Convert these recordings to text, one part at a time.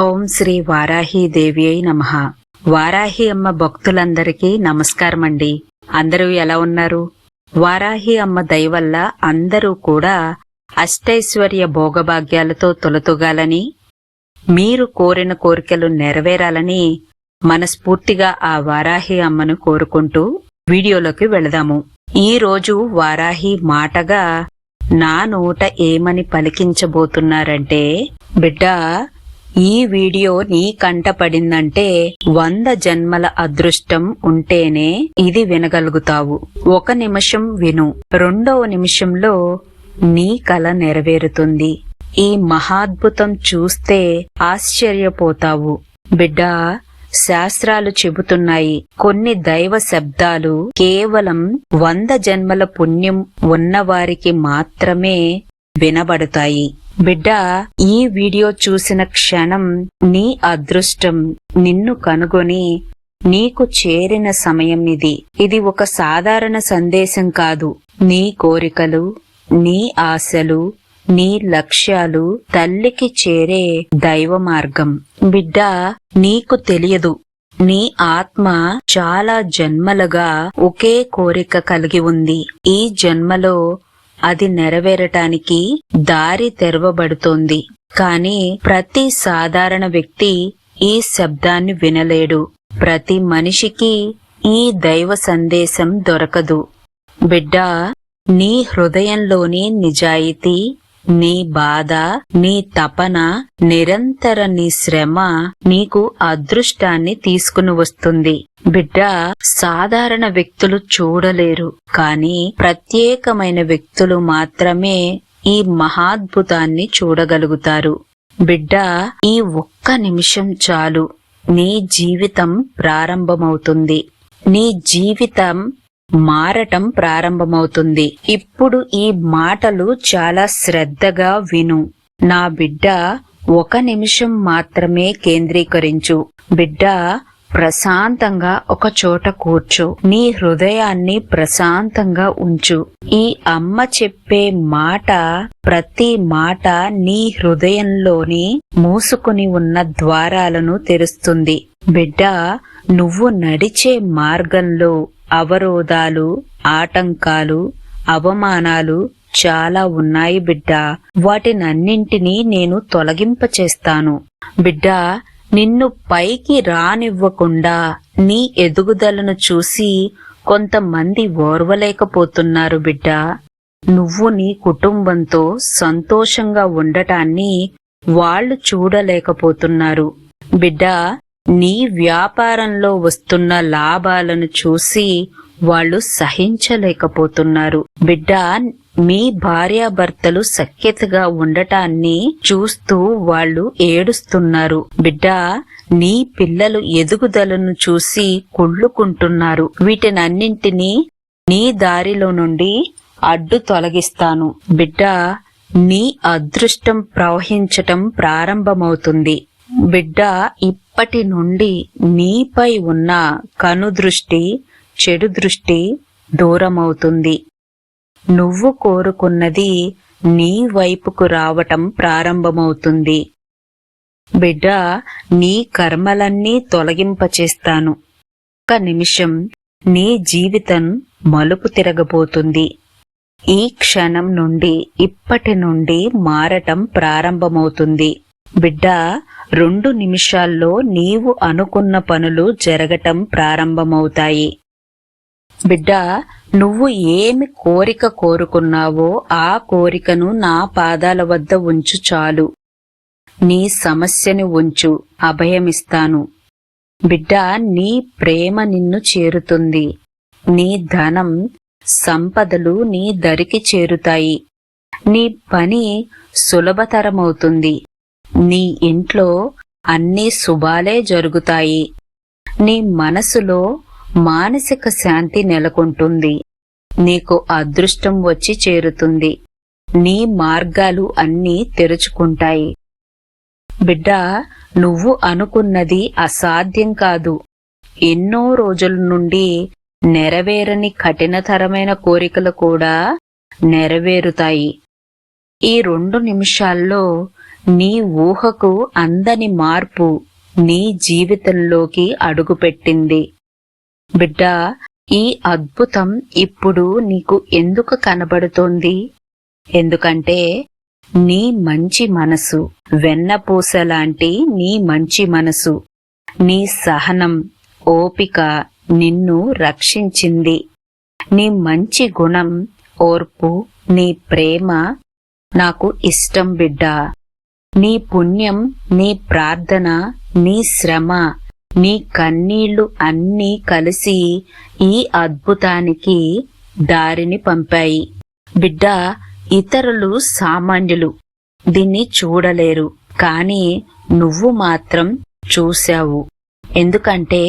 ఓం శ్రీ వారాహీదేవి అయి నమ. వారాహి అమ్మ భక్తులందరికీ నమస్కారం అండి అందరూ ఎలా ఉన్నారు? వారాహి అమ్మ దయవల్ల అందరూ కూడా అష్టైశ్వర్య భోగభాగ్యాలతో తొలతూగాలని మీరు కోరిన కోరికలు నెరవేరాలని మనస్ఫూర్తిగా ఆ వారాహి అమ్మను కోరుకుంటూ వీడియోలోకి వెళదాము. ఈ రోజు వారాహి మాటగా నా నోట ఏమని పలికించబోతున్నారంటే బిడ్డా ఈ వీడియో నీ కంట పడిందంటే వంద జన్మల అదృష్టం ఉంటేనే ఇది వినగలుగుతావు. ఒక నిమిషం విను. రెండవ నిమిషంలో నీ కల నెరవేరుతుంది. ఈ మహాద్భుతం చూస్తే ఆశ్చర్యపోతావు. బిడ్డా శాస్త్రాలు చెబుతున్నాయి. కొన్ని దైవ శబ్దాలు కేవలం వంద జన్మల పుణ్యం ఉన్నవారికి మాత్రమే వినబడతాయి. బిడ్డ ఈ వీడియో చూసిన క్షణం నీ అదృష్టం నిన్ను కనుగొని నీకు చేరిన సమయం ఇది. ఇది ఒక సాధారణ సందేశం కాదు. నీ కోరికలు నీ ఆశలు నీ లక్ష్యాలు తల్లికి చేరే దైవ మార్గం. బిడ్డ నీకు తెలియదు. నీ ఆత్మ చాలా జన్మలుగా ఒకే కోరిక కలిగి ఉంది. ఈ జన్మలో అది నెరవేరటానికి దారి తెరవబడుతోంది. కాని ప్రతి సాధారణ వ్యక్తి ఈ శబ్దాన్ని వినలేడు. ప్రతి మనిషికి ఈ దైవ సందేశం దొరకదు. బిడ్డా నీ హృదయంలోని నిజాయితీ నీ బాధ నీ తపన నిరంతర నీ శ్రమ నీకు అదృష్టాన్ని తీసుకుని వస్తుంది. బిడ్డ సాధారణ వ్యక్తులు చూడలేరు కాని ప్రత్యేకమైన వ్యక్తులు మాత్రమే ఈ మహాద్భుతాన్ని చూడగలుగుతారు. బిడ్డ ఈ ఒక్క నిమిషం చాలు నీ జీవితం ప్రారంభమవుతుంది. నీ జీవితం మారటం ప్రారంభమవుతుంది. ఇప్పుడు ఈ మాటలు చాలా శ్రద్ధగా విను. నా బిడ్డ ఒక నిమిషం మాత్రమే కేంద్రీకరించు. బిడ్డ ప్రశాంతంగా ఒక చోట కూర్చో. నీ హృదయాన్ని ప్రశాంతంగా ఉంచు. ఈ అమ్మ చెప్పే మాట ప్రతి మాట నీ హృదయంలోని మూసుకుని ఉన్న ద్వారాలను తెరుస్తుంది. బిడ్డ నువ్వు నడిచే మార్గంలో అవరోధాలు ఆటంకాలు అవమానాలు చాలా ఉన్నాయి బిడ్డ. వాటినన్నింటినీ నేను తొలగింపచేస్తాను. బిడ్డ నిన్ను పైకి రానివ్వకుండా నీ ఎదుగుదలను చూసి కొంతమంది ఓర్వలేకపోతున్నారు బిడ్డ. నువ్వు నీ కుటుంబంతో సంతోషంగా ఉండటాన్ని వాళ్ళు చూడలేకపోతున్నారు. బిడ్డ నీ వ్యాపారంలో వస్తున్న లాభాలను చూసి వాళ్ళు సహించలేకపోతున్నారు. బిడ్డ మీ భార్యాభర్తలు సఖ్యతగా ఉండటాన్ని చూస్తూ వాళ్ళు ఏడుస్తున్నారు. బిడ్డ నీ పిల్లలు ఎదుగుదలను చూసి కుళ్ళుకుంటున్నారు. వీటినన్నింటినీ నీ దారిలో నుండి అడ్డు తొలగిస్తాను. బిడ్డ నీ అదృష్టం ప్రవహించటం ప్రారంభమవుతుంది. బిడ్డ ఇప్పటి నుండి నీపై ఉన్న కనుదృష్టి చెడు దృష్టి దూరమవుతుంది. నువ్వు కోరుకున్నది నీ వైపుకు రావటం ప్రారంభమవుతుంది. బిడ్డ నీ కర్మలన్నీ తొలగింపచేస్తాను. ఒక నిమిషం నీ జీవితం మలుపు తిరగబోతుంది. ఈ క్షణం నుండి ఇప్పటి నుండి మారటం ప్రారంభమవుతుంది. బిడ్డ రెండు నిమిషాల్లో నీవు అనుకున్న పనులు జరగటం ప్రారంభమవుతాయి. బిడ్డ నువ్వు ఏమి కోరిక కోరుకున్నావో ఆ కోరికను నా పాదాల వద్ద ఉంచు చాలు. నీ సమస్యని ఉంచు అభయమిస్తాను. బిడ్డ నీ ప్రేమ నిన్ను చేరుతుంది. నీ ధనం సంపదలు నీ దరికి చేరుతాయి. నీ పని సులభతరమవుతుంది. నీ ఇంట్లో అన్ని శుభాలే జరుగుతాయి. నీ మనసులో మానసిక శాంతి నెలకొంటుంది. నీకు అదృష్టం వచ్చి చేరుతుంది. నీ మార్గాలు అన్నీ తెరుచుకుంటాయి. బిడ్డ నువ్వు అనుకున్నది అసాధ్యం కాదు. ఎన్నో రోజుల నుండి నెరవేరని కఠినతరమైన కోరికలు కూడా నెరవేరుతాయి. ఈ రెండు నిమిషాల్లో నీ ఊహకు అందని మార్పు నీ జీవితంలోకి అడుగుపెట్టింది. బిడ్డా ఈ అద్భుతం ఇప్పుడు నీకు ఎందుకు కనబడుతోంది? ఎందుకంటే నీ మంచి మనసు వెన్నపూస లాంటి నీ మంచి మనసు నీ సహనం ఓపిక నిన్ను రక్షించింది. నీ మంచి గుణం ఓర్పు నీ ప్రేమ నాకు ఇష్టం బిడ్డా. నీ పుణ్యం నీ ప్రార్థన నీ శ్రమ నీ కన్నీళ్ళు అన్నీ కలిసి ఈ అద్భుతానికి దారిని పంపాయి. బిడ్డ ఇతరులు సామాన్యులు. దీన్ని చూడలేరు. కాని నువ్వు మాత్రం చూశావు. ఎందుకంటే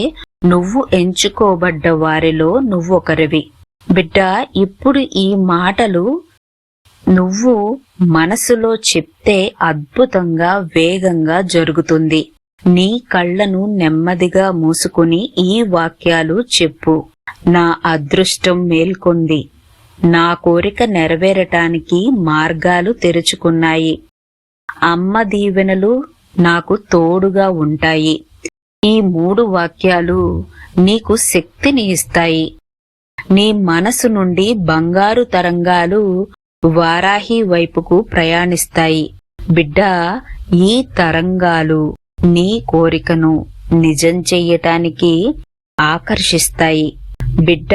నువ్వు ఎంచుకోబడ్డ వారిలో నువ్వొకరివి. బిడ్డ ఇప్పుడు ఈ మాటలు నువ్వు మనసులో చెప్తే అద్భుతంగా వేగంగా జరుగుతుంది. నీ కళ్ళను నెమ్మదిగా మూసుకుని ఈ వాక్యాలు చెప్పు. నా అదృష్టం మేల్కొంది. నా కోరిక నెరవేరటానికి మార్గాలు తెరుచుకున్నాయి. అమ్మ దీవెనలు నాకు తోడుగా ఉంటాయి. ఈ మూడు వాక్యాలు నీకు శక్తిని ఇస్తాయి. నీ మనసు నుండి బంగారు తరంగాలు వారాహి వైపుకు ప్రయాణిస్తాయి. బిడ్డ ఈ తరంగాలు నీ కోరికను నిజం చెయ్యటానికి ఆకర్షిస్తాయి. బిడ్డ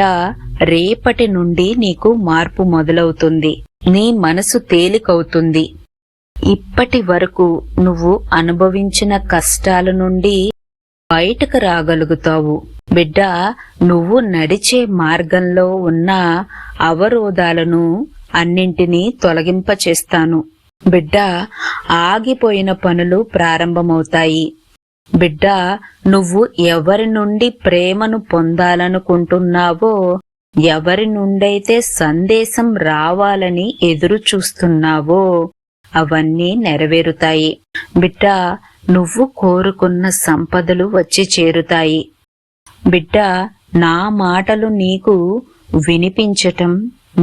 రేపటి నుండి నీకు మార్పు మొదలవుతుంది. నీ మనసు తేలికవుతుంది. ఇప్పటి వరకు నువ్వు అనుభవించిన కష్టాల నుండి బయటకు రాగలుగుతావు. బిడ్డ నువ్వు నడిచే మార్గంలో ఉన్న అవరోధాలను అన్నింటినీ తొలగింపచేస్తాను. బిడ్డ ఆగిపోయిన పనులు ప్రారంభమవుతాయి. బిడ్డ నువ్వు ఎవరి నుండి ప్రేమను పొందాలనుకుంటున్నావో ఎవరి నుండైతే సందేశం రావాలని ఎదురు చూస్తున్నావో అవన్నీ నెరవేరుతాయి. బిడ్డ నువ్వు కోరుకున్న సంపదలు వచ్చి చేరుతాయి. బిడ్డ నా మాటలు నీకు వినిపించటం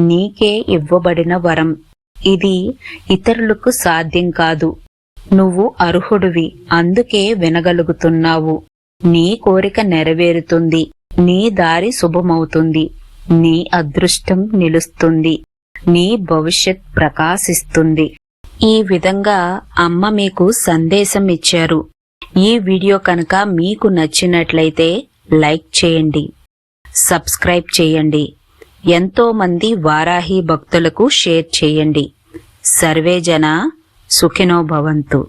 నీకే ఇవ్వబడిన వరం. ఇది ఇతరులకు సాధ్యం కాదు. నువ్వు అర్హుడివి అందుకే వినగలుగుతున్నావు. నీ కోరిక నెరవేరుతుంది. నీ దారి శుభమవుతుంది. నీ అదృష్టం నిలుస్తుంది. నీ భవిష్యత్ ప్రకాశిస్తుంది. ఈ విధంగా అమ్మ మీకు సందేశం ఇచ్చారు. ఈ వీడియో కనుక మీకు నచ్చినట్లయితే లైక్ చేయండి. సబ్స్క్రైబ్ చేయండి. ఎంతో మంది వారాహి భక్తులకు షేర్ చేయండి. సర్వే జన సుఖినో భవంతు.